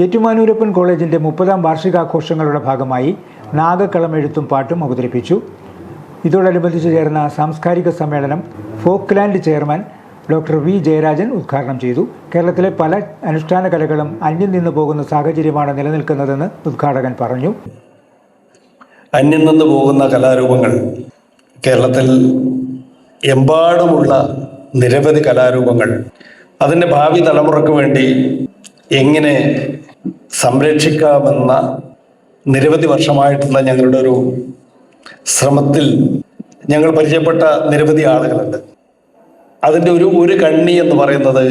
ഏറ്റുമാനൂരപ്പൻ കോളേജിന്റെ മുപ്പതാം വാർഷികാഘോഷങ്ങളുടെ ഭാഗമായി നാഗക്കളം എഴുത്തും പാട്ടും അവതരിപ്പിച്ചു. ഇതോടനുബന്ധിച്ച് ചേർന്ന സാംസ്കാരിക സമ്മേളനം Folkland chairman doctor V Jayarajan ഉദ്ഘാടനം ചെയ്തു. കേരളത്തിലെ പല അനുഷ്ഠാന കലകളും അന്യം നിന്നു പോകുന്ന സാഹചര്യമാണ് നിലനിൽക്കുന്നതെന്ന് ഉദ്ഘാടകൻ പറഞ്ഞു. അന്യം നിന്ന് പോകുന്ന കലാരൂപങ്ങൾ കേരളത്തിൽ എമ്പാടുമുള്ള നിരവധി കലാരൂപങ്ങൾ. അതിന്റെ ഭാവി തലമുറയ്ക്ക് വേണ്ടി എങ്ങനെ സംരക്ഷിക്കാമെന്ന നിരവധി വർഷമായിട്ടുള്ള ഞങ്ങളുടെ ഒരു ശ്രമത്തിൽ ഞങ്ങൾ പരിചയപ്പെട്ട നിരവധി ആളുകളുണ്ട്. അതിന്റെ ഒരു ഒരു കണ്ണി എന്ന് പറയുന്നത്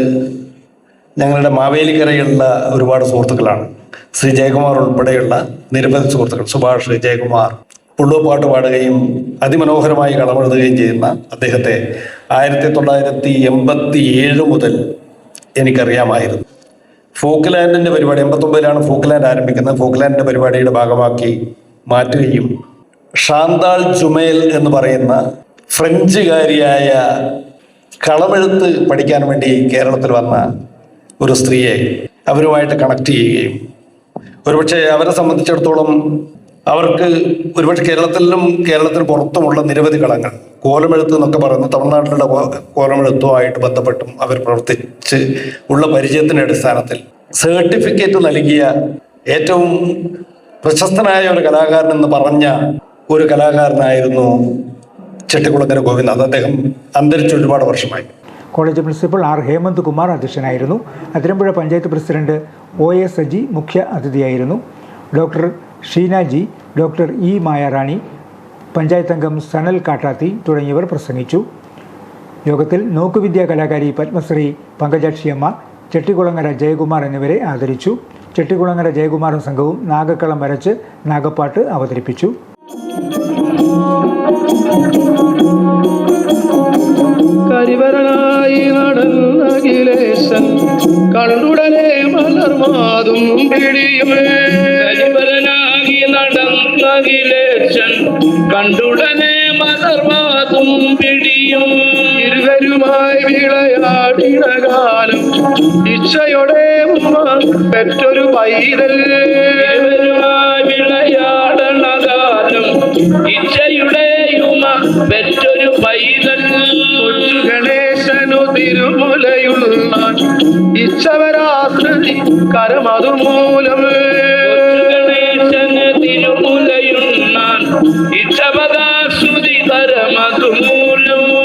ഞങ്ങളുടെ മാവേലിക്കരയിലുള്ള ഒരുപാട് സുഹൃത്തുക്കളാണ്. ശ്രീ ജയകുമാർ ഉൾപ്പെടെയുള്ള നിരവധി സുഹൃത്തുക്കൾ. സുഭാഷ് ജയകുമാർ പുള്ളുപാട്ട് പാടുകയും അതിമനോഹരമായി കളമെഴുതുകയും ചെയ്യുന്ന അദ്ദേഹത്തെ ആയിരത്തി തൊള്ളായിരത്തി എൺപത്തി ഏഴ് മുതൽ എനിക്കറിയാമായിരുന്നു. ഫോക്ക്ലാൻഡിന്റെ പരിപാടി എൺപത്തൊമ്പതിലാണ് ഫോക്ക്ലാൻഡ് ആരംഭിക്കുന്നത്. ഫോക്ക്ലാൻഡിന്റെ പരിപാടിയുടെ ഭാഗമാക്കി മാറ്റുകയും ഷാന്താൾ ചുമേൽ എന്ന് പറയുന്ന ഫ്രഞ്ചുകാരിയായ കളമെഴുത്ത് പഠിക്കാൻ വേണ്ടി കേരളത്തിൽ വന്ന ഒരു സ്ത്രീയെ അവരുമായിട്ട് കണക്ട് ചെയ്യുകയും. ഒരുപക്ഷെ അവരെ സംബന്ധിച്ചിടത്തോളം അവർക്ക് ഒരുപക്ഷെ കേരളത്തിലും കേരളത്തിന് പുറത്തുമുള്ള നിരവധി കളങ്ങൾ കോലമെഴുത്ത് എന്നൊക്കെ പറയുന്ന തമിഴ്നാട്ടിലുള്ള കോലമെഴുത്തുമായിട്ട് ബന്ധപ്പെട്ടും അവർ പ്രവർത്തിച്ച് ഉള്ള പരിചയത്തിന്റെ അടിസ്ഥാനത്തിൽ സർട്ടിഫിക്കറ്റ് നൽകിയ ഏറ്റവും പ്രശസ്തനായ ഒരു കലാകാരൻ എന്ന് പറഞ്ഞ ഒരു കലാകാരനായിരുന്നു ചെട്ടിക്കുളങ്ങര ഗോവിന്ദ അദ്ദേഹം അന്തരിച്ച് ഒരുപാട് വർഷമായി. College principal R Hemanth Kumar അധ്യക്ഷനായിരുന്നു. Athirampuzha panchayat president O S Saji മുഖ്യ അതിഥിയായിരുന്നു. Doctor Sheena G doctor E Mayarani panchayat അംഗം സനൽ കാട്ടാത്തി തുടങ്ങിയവർ പ്രസംഗിച്ചു. യോഗത്തിൽ നോക്കുവിദ്യാ കലാകാരി പത്മശ്രീ പങ്കജാക്ഷിയമ്മ ചെട്ടികുളങ്ങര ജയകുമാർ എന്നിവരെ ആദരിച്ചു. ചെട്ടികുളങ്ങര ജയകുമാറും സംഘവും നാഗക്കളം വരച്ച് നാഗപ്പാട്ട് അവതരിപ്പിച്ചു. കരിവരനായി നടന്ന കണ്ടുടനെ മലർമാതും പിടിയുമേ. അഖിലേശൻ കണ്ടുടനെ മലർവാതും പിടിയും. ഇരുവരുമായി വിളയാടിന കാലം ഇച്ഛയുടെ പെറ്റൊരു പൈതൽ. ഇരുവരുമായി വിളയാടണ കാലം ഇച്ഛയുടെയുമ പെറ്റൊരു പൈതൽ. കൊച്ചു ഗണേശനു തിരുമുലയുള്ള ഇച്ഛവരാകൃതി കരമതു ఇతవగా సుది పరమకు మూలము